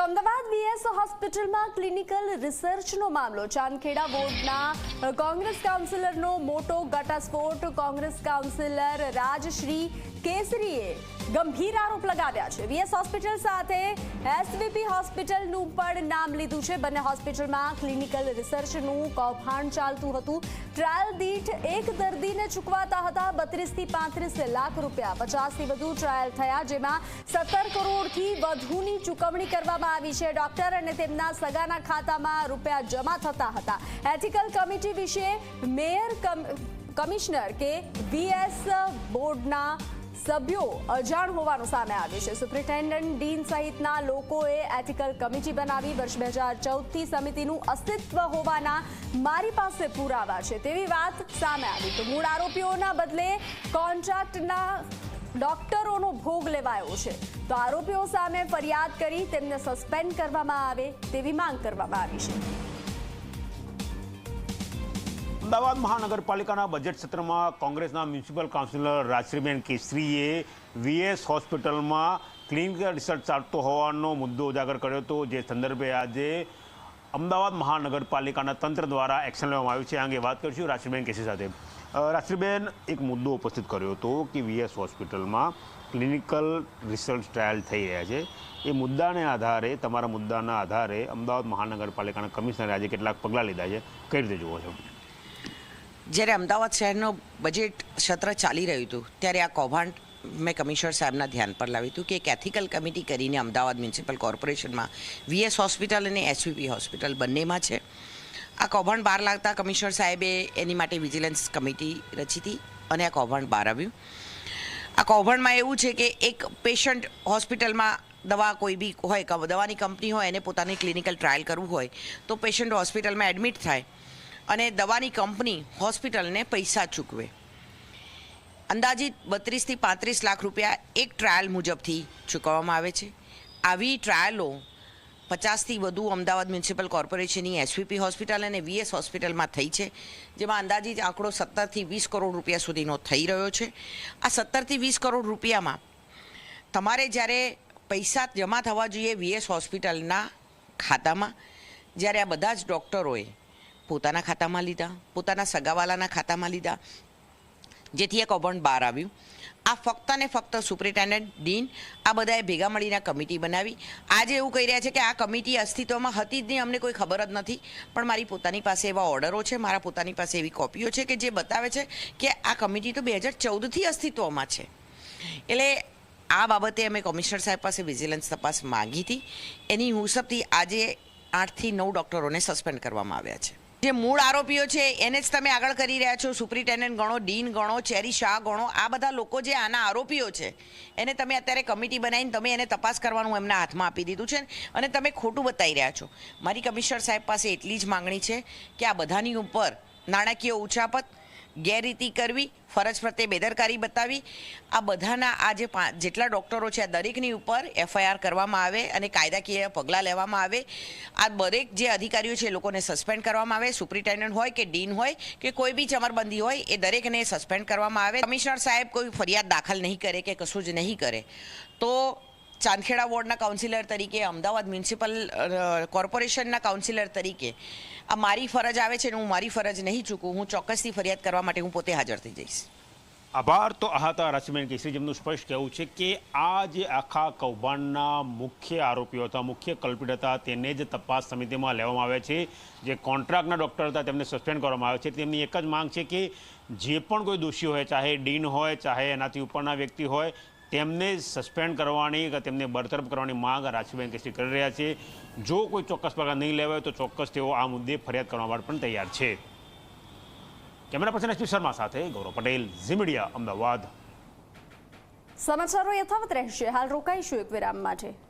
તો અમદાવાદ વીએસ હોસ્પિટલમાં ક્લિનિકલ રિસર્ચનો મામલો. ચાંદખેડા બોર્ડના કોંગ્રેસ કાઉન્સિલરનો મોટો ઘટાસ્ફોટ. કોંગ્રેસ કાઉન્સિલર રાજશ્રી કેસરીએ ગંભીર આરોપ લગાવ્યા છે. વીએસ હોસ્પિટલ સાથે એસવીપી હોસ્પિટલનું પણ નામ લીધું છે. બંને હોસ્પિટલમાં ક્લિનિકલ રિસર્ચનું કૌભાંડ ચાલતું હતું. ટ્રાયલ દીઠ એક દર્દીને ચૂકવાતા હતા બત્રીસથી પાંત્રીસ લાખ રૂપિયા. પચાસથી વધુ ટ્રાયલ થયા, જેમાં સત્તર કરોડથી વધુની ચૂકવણી કરવામાં આવી છે. ડોક્ટર અને તેમના સગાના ખાતામાં રૂપિયા જમા થતા હતા. એથિકલ કમિટી વિશે મેયર કમ- કમિશનર કે વીએસ બોર્ડના સભ્યો અજાણ હોવાનું સામે આવ્યું છે. સુપ્રિન્ટેન્ડન્ટ ડીન સહિતના લોકોએ એથિકલ કમિટી બનાવી વર્ષ બે હજાર ચૌદથી સમિતિનું અસ્તિત્વ હોવાના મારી પાસે પુરાવા છે તેવી વાત સામે આવી. તો મૂળ આરોપીઓના બદલે કોન્ટ્રાક્ટના ડોક્ટરોનો ભોગ લેવાયો છે. તો આરોપીઓ સામે ફરિયાદ કરી તેમને સસ્પેન્ડ કરવામાં આવે તેવી માંગ કરવામાં આવી છે. અમદાવાદ મહાનગરપાલિકાના બજેટ સત્રમાં કોંગ્રેસના મ્યુનિસિપલ કાઉન્સિલર રાજશ્રીબેન કેસરીએ વીએસ હોસ્પિટલમાં ક્લિનિકલ રિસર્ચ ચાલતો હોવાનો મુદ્દો ઉજાગર કર્યો હતો, જે સંદર્ભે આજે અમદાવાદ મહાનગરપાલિકાના તંત્ર દ્વારા એક્શન લેવામાં આવ્યું છે. આ અંગે વાત કરીશું રાજશ્રીબેન કેસરી સાથે. અ, રાજશ્રીબેન એક મુદ્દો ઉપસ્થિત કર્યો હતો કે વીએસ હોસ્પિટલમાં ક્લિનિકલ રિસર્ચ ટ્રાયલ થઈ રહ્યા છે. એ મુદ્દાને આધારે તમારા મુદ્દાના આધારે અમદાવાદ મહાનગરપાલિકાના કમિશનરે આજે કેટલાક પગલાં લીધા છે. કઈ રીતે જુઓ છો? જ્યારે અમદાવાદ શહેરનો બજેટ સત્ર ચાલી રહ્યું હતું ત્યારે આ કૌભાંડ મેં કમિશનર સાહેબના ધ્યાન પર લાવ્યું હતું કે એક એથિકલ કમિટી કરીને અમદાવાદ મ્યુનિસિપલ કોર્પોરેશનમાં વીએસ હોસ્પિટલ અને એસવીપી હોસ્પિટલ બંનેમાં છે. આ કૌભાંડ બહાર લાગતા કમિશનર સાહેબે એની માટે વિજિલન્સ કમિટી રચી હતી અને આ કૌભાંડ બહાર આવ્યું. આ કૌભાંડમાં એવું છે કે એક પેશન્ટ હોસ્પિટલમાં દવા કોઈ બી હોય દવાની કંપની હોય, એને પોતાની ક્લિનિકલ ટ્રાયલ કરવું હોય, તો પેશન્ટ હોસ્પિટલમાં એડમિટ થાય અને દવાની કંપની હોસ્પિટલને પૈસા ચૂકવે. અંદાજિત બત્રીસથી પાંત્રીસ લાખ રૂપિયા એક ટ્રાયલ મુજબથી ચૂકવવામાં આવે છે. આવી ટ્રાયલો પચાસથી વધુ અમદાવાદ મ્યુનિસિપલ કોર્પોરેશનની એસવીપી હોસ્પિટલ અને વીએસ હોસ્પિટલમાં થઈ છે, જેમાં અંદાજિત આંકડો સત્તરથી વીસ કરોડ રૂપિયા સુધીનો થઈ રહ્યો છે. આ સત્તરથી વીસ કરોડ રૂપિયામાં તમારે જ્યારે પૈસા જમા થવા જોઈએ વીએસ હોસ્પિટલના ખાતામાં, જ્યારે આ બધા જ ડૉક્ટરોએ પોતાના ખાતામાં લીધા, પોતાના સગાવાલાના ખાતામાં લીધા, જેથી એક અભણ બહાર આવ્યું. આ ફક્ત ને ફક્ત સુપ્રિન્ટેન્ડન્ટ ડીન આ બધાએ ભેગા મળીને કમિટી બનાવી. આજે એવું કહી રહ્યા છે કે આ કમિટી અસ્તિત્વમાં હતી જ નહીં, અમને કોઈ ખબર જ નથી. પણ મારી પોતાની પાસે એવા ઓર્ડરો છે, મારા પોતાની પાસે એવી કોપીઓ છે કે જે બતાવે છે કે આ કમિટી તો બે હજાર ચૌદથી અસ્તિત્વમાં છે. એટલે આ બાબતે અમે કમિશનર સાહેબ પાસે વિજિલન્સ તપાસ માંગી હતી. એની મુસબથી આજે આઠથી નવ ડૉક્ટરોને સસ્પેન્ડ કરવામાં આવ્યા છે. જે મૂળ આરોપીઓ છે, એને જ તમે આગળ કરી રહ્યા છો. સુપ્રિન્ટેન્ડન્ટ ગણો, ડીન ગણો, ચેરી શાહ ગણો, આ બધા લોકો જે આના આરોપીઓ છે, એને તમે અત્યારે કમિટી બનાવીને તમે એને તપાસ કરવાનું એમના હાથમાં આપી દીધું છે. અને તમે ખોટું બતાવી રહ્યા છો. મારી કમિશનર સાહેબ પાસે એટલી જ માંગણી છે કે આ બધાની ઉપર નાણાકીય ઉચાપત ગેરરીતિ કરવી, ફરજ પ્રત્યે બેદરકારી બતાવી. આ બધાના આ જે જેટલા ડૉક્ટરો છે, આ દરેકની ઉપર એફઆઈઆર કરવામાં આવે અને કાયદાકીય પગલાં લેવામાં આવે. આ દરેક જે અધિકારીઓ છે, એ લોકોને સસ્પેન્ડ કરવામાં આવે. સુપ્રિન્ટેન્ડન્ટ હોય કે ડીન હોય કે કોઈ બી ચમરબંધી હોય, એ દરેકને સસ્પેન્ડ કરવામાં આવે. કમિશનર સાહેબ કોઈ ફરિયાદ દાખલ નહીં કરે કે કશું જ નહીં કરે. તો ચાંદખેડા વોર્ડના કાઉન્સિલર તરીકે, અમદાવાદ મ્યુનિસિપલ કોર્પોરેશનના કાઉન્સિલર તરીકે, આ મારી ફરજ આવે છે ને હું મારી ફરજ નહીં ચૂકું, હું ચોક્કસથી ફરિયાદ કરવા માટે હું પોતે હાજર થઈ જઈશ. આભાર. તો આ હતા રાજસીબેન કેસરી, જેમનું સ્પષ્ટ કહેવું છે કે આ જે આખા કૌભાંડના મુખ્ય આરોપીઓ હતા, મુખ્ય કલ્પિત હતા, તેને જ તપાસ સમિતિમાં લેવામાં આવે છે. જે કોન્ટ્રાક્ટના ડૉક્ટર હતા, તેમને સસ્પેન્ડ કરવામાં આવે છે. તેમની એક જ માંગ છે કે જે પણ કોઈ દોષી હોય, ચાહે ડીન હોય, ચાહે એનાથી ઉપરના વ્યક્તિ હોય તેમને સસ્પેન્ડ કરવાની કે તેમને બરતરફ કરવાની માંગ રાજસીબેન કેસરી કરી રહ્યા છે. જો કોઈ ચોક્કસ પગલાં નહીં લેવાય તો ચોક્કસ તેઓ આ મુદ્દે ફરિયાદ કરવા માટે પણ તૈયાર છે. કેમેરા પર્સન એસપી શર્મા સાથે ગૌરવ પટેલ, ઝી મીડિયા, અમદાવાદ. સમાચારો યથાવત રહેશે. હાલ રોકાઈશું એક વિરામ માટે.